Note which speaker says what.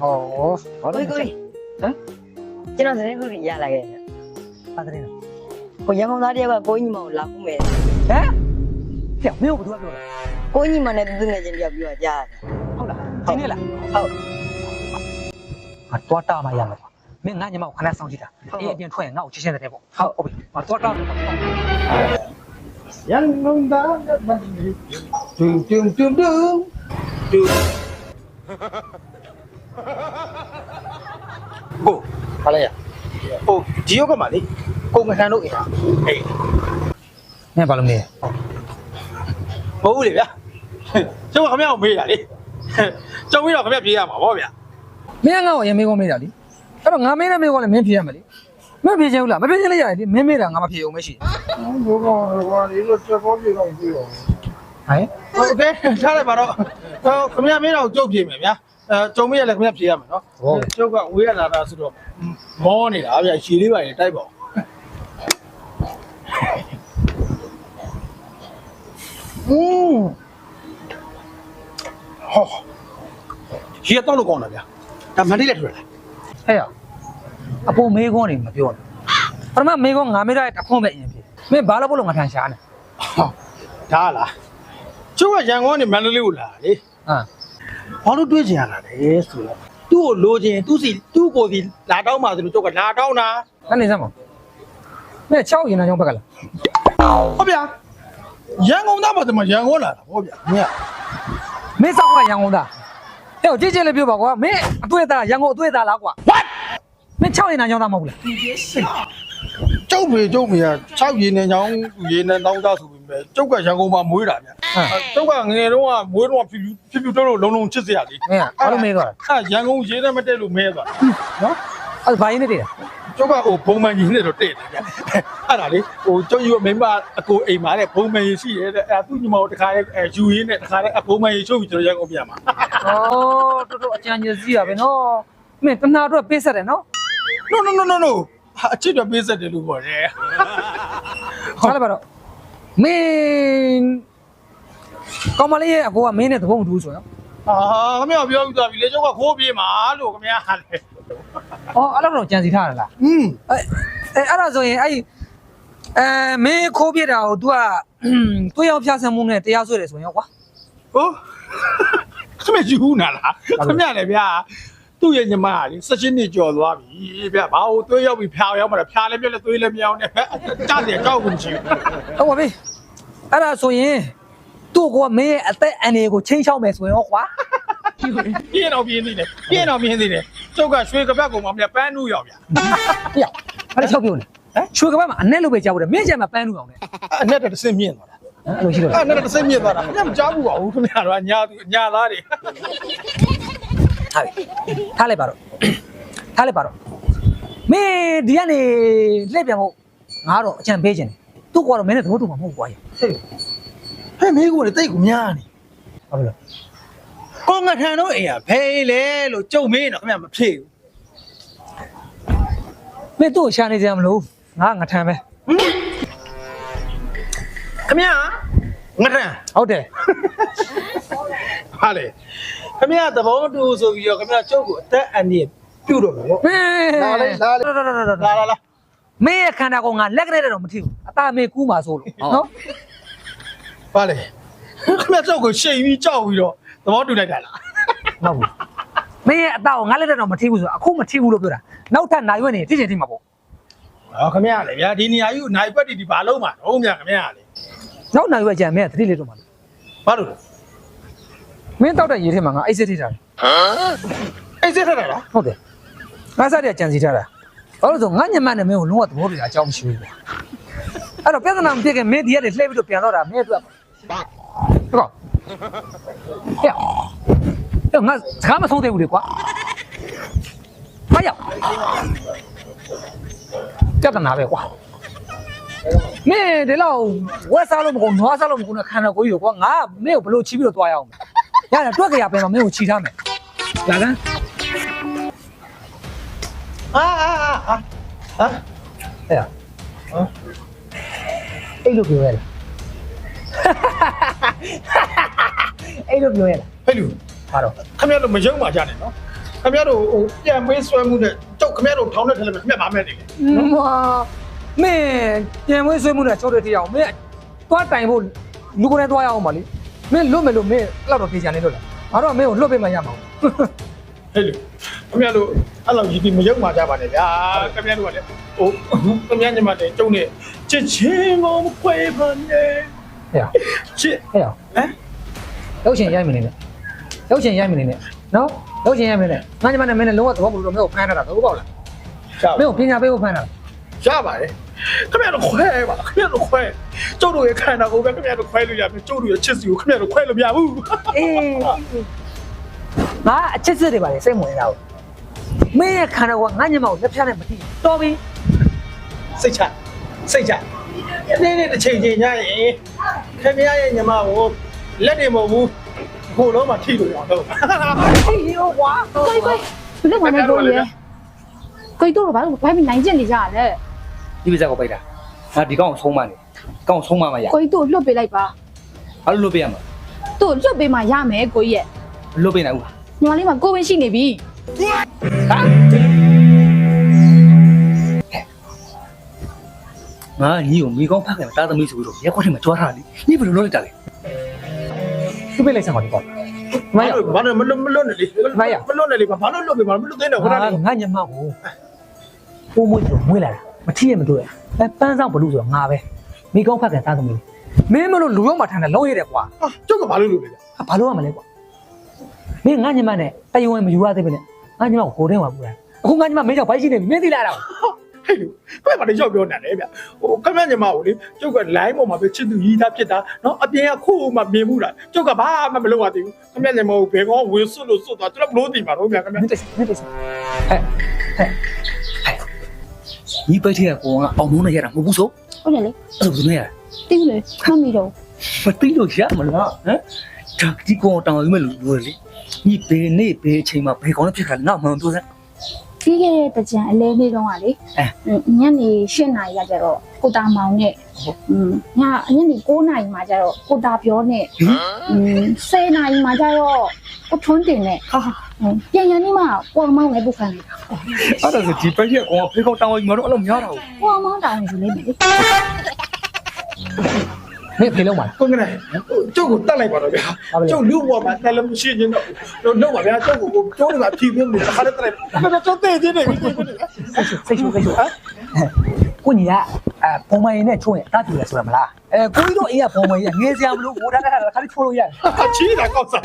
Speaker 1: ဟောဘာ
Speaker 2: ကို
Speaker 1: လို့
Speaker 2: ကြီးကိုကြီး
Speaker 1: ဟမ်
Speaker 2: ကျွန်တော်သတင်းခုရလာခဲ့တယ်
Speaker 1: ပါတယ်နော်
Speaker 2: ကိုရန်ကုန်သားတယောက်ကကိုကြီးညီမကိုလာခုမယ်
Speaker 1: ဟမ်ပြောမင်းတို့ဘာပြောလဲ
Speaker 2: ကိုကြီးညီမနဲ့သူငယ်ချင်းတယောက်ပြောကြားတယ်
Speaker 1: ဟုတ်လားဒီနေ့လား
Speaker 2: ဟုတ်
Speaker 1: ငါတွားတာမှရမှာကွာမင်းငါညမကိုခဏစောင့်ကြည့်တာအေးအပြင်ထွက်ရင်ငါ့ကိုချင်းချင်းတဲ့ပေါ့ဟုတ်ဟုတ်ပြီငါတွားတာမှပေါ့
Speaker 3: ရန်ကုန်သားနဲ့မတူတူတူတူတူတူ
Speaker 4: ကိုဘာလဲရဟိုဒီရောက်ကမှလေကိုငထန်တို့အိမ်ဟာအေး
Speaker 1: နင်ဘာလို့မေး
Speaker 4: မဟုတ်ဘူးလေဗျာကျွန်တော်ခမရအောင်မေးတာလေကြုံပြီးတော့ခမရပြေးရမှာဗောဗျာ
Speaker 1: မင်းကငါ့ကိုအရင်မေးခွန်းမေးတာလေအဲ့တော့ငါမေးတဲ့မေးခွန်းလည်းမင်းဖြေရမှာလေမင်းဖြေချင်ဘူးလားမဖြေချင်လည်းရတယ်လေမင်းမေးတာငါမဖြေအောင်မရှိ
Speaker 3: ဘူးဘောကောင်ဘာလဲလို့ချက်ပေါ်ပြေကောင်ပြေအော
Speaker 1: င်
Speaker 4: ဟဲ့ဟုတ်ကဲ့ထားလိုက်ပါတော့ခမရမေးတာကိုကြုတ်ပြေမယ်ဗျာ အဲကျုံမေးရလည်းခမရပြေးရမယ်နော်ကျုပ်ကဝေးရလာတာဆိုတော့မောနေတာဗျာရှည်လေးပါလေတိုက်ပါ
Speaker 1: อืม
Speaker 4: ဟောရှည်တော့လို့ကောင်းတာဗျာဒါမန္တလေးလက်ထွက်လာ
Speaker 1: ဟဲ့ရအပေါ်မေးကောနေမပြောနဲ့ပထမမေးကောငါမေးတာတခွန်းပဲအရင်ဖြေမင်းဘာလို့ဘလို့ငါထန်ရှားနေ
Speaker 4: ဒါလားကျုပ်ကရန်ကုန်ကနေမန္တလေးကိုလာလေ
Speaker 1: ဟမ်
Speaker 4: ဘာလို့တွေးချင်ရတာလဲဆိုတော့သူ့ကိုလိုချင်သူ့စီသူ့ကိုစီလာတောင်းပါဆိုလို့ကျုပ်ကလာတောင်းတာ
Speaker 1: အဲ့နေစမ်းမမင်း6ရင်နာကြောင့်ဘက်ကလား
Speaker 4: ဟုတ်ဗျာရန်ကုန်သားမှာတမရန်ကုန်လာတာဟုတ်ဗျာမင်းက
Speaker 1: မင်းစောက်ကရန်ကုန်သားဟဲ့ကြည့်ကြည့်လေးပြောပါကွာမင်းအတွေ့အသားရန်ကုန်အတွေ့အသားလားကွာ what မင်း6ရင်နာကြောင့်သားမဟုတ်ဘူးလား
Speaker 4: ကျုပ်ဖေကျုပ်မေက6ရေနေချောင်းရေနေတောင်းသားဆိုပြီးပဲကျုပ်ကရန်ကုန်မှာမွေးတာဗျာ
Speaker 1: ဟမ်
Speaker 4: ကျုပ်ကငယ်တုန်းကမွေးတော့ဖြူဖြူဖြူတော့လုံးလုံးချစ်စရာလေ
Speaker 1: မင်းကဘာလို့မေးတော့လဲ
Speaker 4: အဲရန်ကုန်ရေနဲ့မတက်လို့မဲသွားနော်
Speaker 1: အဲ့ဘာရင်းနေတည်းလဲ
Speaker 4: ကျုပ်ကဟိုဘုံမှန်ကြီးနဲ့တော့တဲ့တယ်ဗျာအဲ့ဒါလေဟိုကျုပ်ယူမိမအကိုအိမ်မှာတဲ့ဘုံမှန်ကြီးရှိရဲ့တဲ့အဲသူ့ညီမတို့တခါရဲအဲယူရင်းနဲ့တခါရဲအဘုံမှန်ကြီးချုပ်ပြီးကျွန်တော်ရန်ကုန်ပြန်မှာ
Speaker 1: ဩတော်တော်အကြံဉာဏ်စီးရပဲနော်မင်းတနာတော့ပေးဆက်တယ်နော်
Speaker 4: no no no no no ဟာအချစ်တော့ပေးဆက်တယ်လို့ပြောတယ်
Speaker 1: စားလိုက်ပါတော့မင်းကောင်မလေးရဲ့အကိုကမင်းနဲ့သဘောမတူဘူးဆိုရင်
Speaker 4: ဟာခမရပြောပြီးသွားပြီလေကျုပ်ကခိုးပြေးမှာလို့ခမရဟာလေ
Speaker 1: ဩအဲ့တော့တော့ကြံစီထားရလား
Speaker 4: อืม
Speaker 1: အဲအဲအဲ့ဒါဆိုရင်အဲ့အဲမင်းခိုးပြတာကို तू ကတွေးရောက်ဖြားဆံမှုနဲ့တရားစွဲတယ်ဆိုရင်ကွာ
Speaker 4: ဟိုခမယူနာလားခမရလေဗျာ သူ့ရဲ့ညီမကလေ16နှစ်ကျော်သွားပြီဗျာဘာလို့သွေးရောက်ပြီးဖျားရောက်မှာလဲဖျားလည်းပြက်လည်းသွေးလည်းမရောက်နဲ့ကြားတယ်ကြောက်ကုန်ချင်
Speaker 1: ဟုတ်ပါပြီအဲ့ဒါဆိုရင်သူ့ကမင်းရဲ့အသက်အန္တရာယ်ကိုချင်းချောက်မယ်ဆိုရင်ရောကွာ
Speaker 4: ပြင်းတော့ပြင်းသေးတယ်ပြင်းတော့ပြင်းသေးတယ်ကျုပ်ကရွှေကပတ်ကောင်မှမပန်းနူးရောက်ဗျာ
Speaker 1: ပြအဲ့ဒါချောက်ပြုံးလေဟမ်ရွှေကပတ်မှာအနဲ့လို့ပဲကြောက်တယ်မင်းကျန်မှာပန်းလူအောင်လေ
Speaker 4: အနဲ့တဆင်းမြင့်သွားတာ
Speaker 1: အဲ့လိုရှိတော့
Speaker 4: အဲ့နဲ့တဆင်းမြင့်သွားတာခမမကြားဘူးပါဘူးခမရတော့ညာညာသားတွေ
Speaker 1: ထားပြီထားလိုက်ပါတော့ထားလိုက်ပါတော့မင်းဒီကနေလှည့်ပြန်ဖို့ငါတော့အကြံပေးခြင်းတယ်သူ့ကွာတော့မင်းနဲ့သဘောတူမှာမဟုတ်ဘူးကွာဟဲ့
Speaker 4: ဟဲ့မင်းကိုလေတိတ်ကိုများနေ
Speaker 1: ဘာလို့လဲ
Speaker 4: ကိုငထန်တို့အိမ်ကဖဲလေလို့ကြုံမင်းတော့ခမမဖြေဘူး
Speaker 1: မင်းသူ့ကိုရှာနေကြမလို့ငါငထမ်းပဲ
Speaker 4: ခမငထန်
Speaker 1: ဟုတ်တယ်
Speaker 4: ဟာလေ ခမသဘောတူဆိုပြီးတော့ခမကျုပ်ကိုအသက်အန္တရာယ်ပြုတ်တော့မယ်ပေါ့
Speaker 1: မင်း
Speaker 4: လာလေလာလေလာလာလာ
Speaker 1: မင်းရဲ့ခန္ဓာကိုယ်ငါလက်ကလေးတော့မထီဘူးအသားမေကူးမှာဆိုလို့နော်
Speaker 4: ဟာလေခမကျုပ်ကိုရှိန်ပြီးကြောက်ပြီးတော့သဘောတူလိုက်တာလား
Speaker 1: ဟုတ်ဘူးမင်းရဲ့အသားကိုငါလက်တော့မထီဘူးဆိုအခုမထီဘူးလို့ပြောတာနောက်ထပ်နိုင်ရွက်နေထိချင်ထိမှာပေါ့
Speaker 4: ဟောခမရလေဗျာဒီနေရာကြီးကိုနိုင်ပတ်တီဒီဘာလုံးမှာတော့မြခမရလေ
Speaker 1: နောက်နိုင်ရွက်ကြံမင်းကသတိလေးတော့မှာ
Speaker 4: ဘာလို့လဲ
Speaker 1: မင်းတောက်တဲ့ရေထဲမှာငါအိတ်စစ်ထိထားတယ်
Speaker 4: အိတ်စစ်ထတာလား
Speaker 1: ဟုတ်တယ်ငါစားတဲ့ကြံစီထားတာဘာလို့လဲဆိုငါညမနဲ့မင်းကိုလုံးဝသဘောတူတာအကြောင်းမရှိဘူးကွာအဲ့တော့ပြဿနာမဖြစ်ခင်မင်းဒီကနေလှည့်ပြီးတော့ပြန်တော့တာမင်းအတွက်ဟုတ်ကောဟဲ့ဟဲ့ငါစကားမဆုံးသေးဘူးလေကွာဟာရောက်ပြဿနာပဲကွာမင်းဒီလောက်ဝက်စားလို့မကုန်နွားစားလို့မကုန်တဲ့ခန္ဓာကိုယ်ကြီးကိုကွာငါမင်းကိုဘယ်လိုချီးပြီးတော့တွားရအောင်လဲ ရတယ်တွက်ကြရပဲမှာမင်းကိုချီထားမယ်လာကန်
Speaker 4: အာအာအာဟာ
Speaker 1: အဲ့ဒါအဲ့လိုပြောရလားအဲ့လိုပြောရလား
Speaker 4: ဟဲ့လူ
Speaker 1: ဟာတော့
Speaker 4: ခမရတို့မယုံပါကြနဲ့နော်ခင်ဗျားတို့ဟိုပြန်ပေးဆွဲမှုနဲ့ကျုပ်ခင်ဗျားတို့ထောင်းတဲ့ထက်လည်းခင်ဗျားဗာမဲ့နေလေ
Speaker 1: မမင်းပြန်မွေးဆွေးမှုနဲ့ချုပ်တဲ့တရားအောင်မင်းသွားတိုင်ဖို့လူကိုယ်နဲ့သွားရအောင်ပါလေ မင်းလွတ်မယ်လို့မင်းအဲ့လောက်တော့ပြေချင်နေလို့လားငါတော့မင်းကိုလွတ်ပေးမှရမှာ
Speaker 4: ဟဲ့လေခင်ဗျားတို့အဲ့လောက်ကြီးဒီမရုပ်မှကြပါနဲ့ဗျာခင်ဗျားတို့ကလည်းဟိုခင်ဗျားညီမတဲ့ကျုံနဲ့ချစ်ချင်းကိုမခွဲပါနဲ့
Speaker 1: ဟဲ့
Speaker 4: ချစ်
Speaker 1: ဟဲ့ဟမ်လောက်ချင်ရိုက်မနေနဲ့လောက်ချင်ရိုက်မနေနဲ့နော်လောက်ချင်ရိုက်မနေနဲ့ငါညီမနဲ့မင်းနဲ့လုံးဝသဘောမတူတော့မင်းကိုဖမ်းထားတာတော့ပေါ့လား
Speaker 4: ရပါ
Speaker 1: မင်းကိုပညာပေးဖို့ဖမ်းတာ
Speaker 4: ရပါတယ် ခင်ဗျားတို့ခွဲပါခင်ဗျားတို့ခွဲကျုပ်တို့ရဲ့ခန္ဓာကိုယ်ပဲခင်ဗျားတို့ခွဲလို့ရမယ်ကျုပ်တို့ရဲ့ချစ်စီကိုခင်ဗျားတို့ခွဲလို့မရဘူး
Speaker 1: အေးငါအချစ်စစ်တွေပါလေစိတ်ဝင်စားဘူးမင်းရဲ့ခန္ဓာကငါညီမကိုလက်ဖြတ်နဲ့မတိတော်ပြီ
Speaker 4: စိတ်ချစိတ်ချနေ့နေ့တစ်ချိန်ချိန်ညရင်ခင်ဗျားရဲ့ညီမကိုလက်တွေမဟုတ်ဘူးဟိုလုံးမှာထိလို့ရအောင်တော့
Speaker 1: အေးရောကွာ
Speaker 5: ကိုကြီးကိုကြီးဘယ်လိုမှမလုပ်ရဲကိုကြီးတို့ကဘာလို့ဘာမှနိုင်ကျင်နေကြရလဲ
Speaker 1: ဒီပြဇက်ကိုပိတ်တာငါဒီကောင်ကိုဆုံးမနေကောင်ကိုဆုံးမမရ
Speaker 5: ကိုကြီးတို့လွတ်ပေးလိုက်ပါ
Speaker 1: ဘာလို့လွတ်ပေးရမှာ
Speaker 5: တို့လွတ်ပေးမှရမယ်ကိုကြီးရဲ့
Speaker 1: လွတ်ပေးနိုင်ဘူးလား
Speaker 5: ညီမလေးမှာကိုဝင်းရှိနေပြီ
Speaker 1: ငါညီကိုမိကောင်းဖတ်တယ်တာသမီးဆိုပြီးတော့ရက်ခွက်ထဲမှာကြွားထားတယ်ညီဘယ်လိုလုပ်လိုက်တာလဲသူ့ပေးလိုက်စမ်းပါဒီကောင်မရ
Speaker 4: ဘာလို့မလွတ်မလွတ်နဲ့လေမလွတ်နဲ့လေဘာလို့လွတ်ပြီဘာလို့လွတ်သေးတယ်ခဏ
Speaker 1: ငါ
Speaker 4: လေး
Speaker 1: ငါညမကိုပိုးမွေးဆိုမွေးလာတာမ ထီးရမတွေ့အဲပန်းဆောင်ဘလူးဆိုတော့ငါပဲမိကောင်းဖတ်တယ်တာသမီးမင်းမလို့လူရောမှာထမ်းတယ်လုံးရတယ်ကွာ
Speaker 4: ဟာကျုပ်ကဘာလို့လုပ်လဲ
Speaker 1: ဟာဘာလို့ရမလဲကွာမင်းငါညမနဲ့တယုံဝင်မယူရသေးပဲနဲ့ငါညမကိုဟိုထဲမှာပူတာအခုငါညမမင်းကြောင့်ဘိုက်ရှိနေပြီမင်းသိလားတော့
Speaker 4: ဟဲ့လူဘယ်မှာလဲရောက်ပြောနေတယ်ဗျဟိုခမညီမကိုလေကျုပ်က line ပေါ်မှာပဲချစ်သူရီးသားဖြစ်တာနော်အပြင်ကခိုးမှမြင်မှုတာကျုပ်ကဘာမှမလုပ်ရသေးဘူးခမညီမကိုဘယ်ကောဝင်စွတ်လို့စွတ်သွားကျွန်တော်ဘလို့တည်မှာတော့ဗျခမ
Speaker 1: မင်းတိတ်မင်းတိတ်ဟဲ့ဟဲ့ ညီးပိတ်ထည့်ရကောင်ကအောင်မုန်းနေရတာမဟုတ်ဘူးဆို
Speaker 5: ဟုတ်တယ်လေ
Speaker 1: အဲ့ဒါဘယ်သူနဲ့ရလဲ
Speaker 5: တိလေမမီတော့
Speaker 1: မသိလို့ရမလားဟမ်ဒါဒီကောင်တောင်းယူမဲ့လူလူလေညီးဘယ်နေ့ဘယ်အချိန်မှာဘယ်ကောင်နဲ့ဖြစ်ခါလဲငါမှန်ပြောစမ်း
Speaker 5: ပြီးခဲ့တဲ့တကြံအလဲလေးတုန်းကလေညနေ၈နာရီရကြတော့ကိုတာမောင်နဲ့ညညနေ9နာရီမှာကြတော့ကိုတာပြောနဲ့10နာရီမှာကြတော့ကိုထွန်းတင်နဲ့
Speaker 1: ဟာ
Speaker 5: ပြန်ရနေမှာပေါ်မောင်းလည်းပုတ်ခံလိုက်တာ
Speaker 1: အဲ့ဒါဆိုဒီပိုက်ထက်ကောင်ကဘယ်ကောင်တောင်းရမှာတော့အဲ့လိုများတာ
Speaker 5: ပေါ်မောင်းတောင်းယူနေပြီလေ
Speaker 1: မင်းဖေးလုံးပါလား
Speaker 4: ကိုကနေကျုပ်ကိုတတ်လိုက်ပါတော့ဗျာကျုပ်လူ့ဘဝမှာတယ်လည်းမရှိခြင်းတော့တော့ပါဗျာကျုပ်ကိုကျုပ်ကဖြီးပြင်းနေတခါတည်းတက်လိုက်ဒါကျုပ်တည်ခြင်းနေပြီ
Speaker 1: စိတ်ရှူစိတ်ရှူစိတ်ရှူဟမ်ကိုညီကအဲပုံမှန်ရင်နဲ့ချိုးရင်တားပြလဲဆိုရမလားအဲကိုကြီးတို့အေးကပုံမှန်ရင်ငယ်စရာမလိုဟိုတာကတခါလေးချိုးလို့ရတယ်
Speaker 4: ချီးတာကောက်စား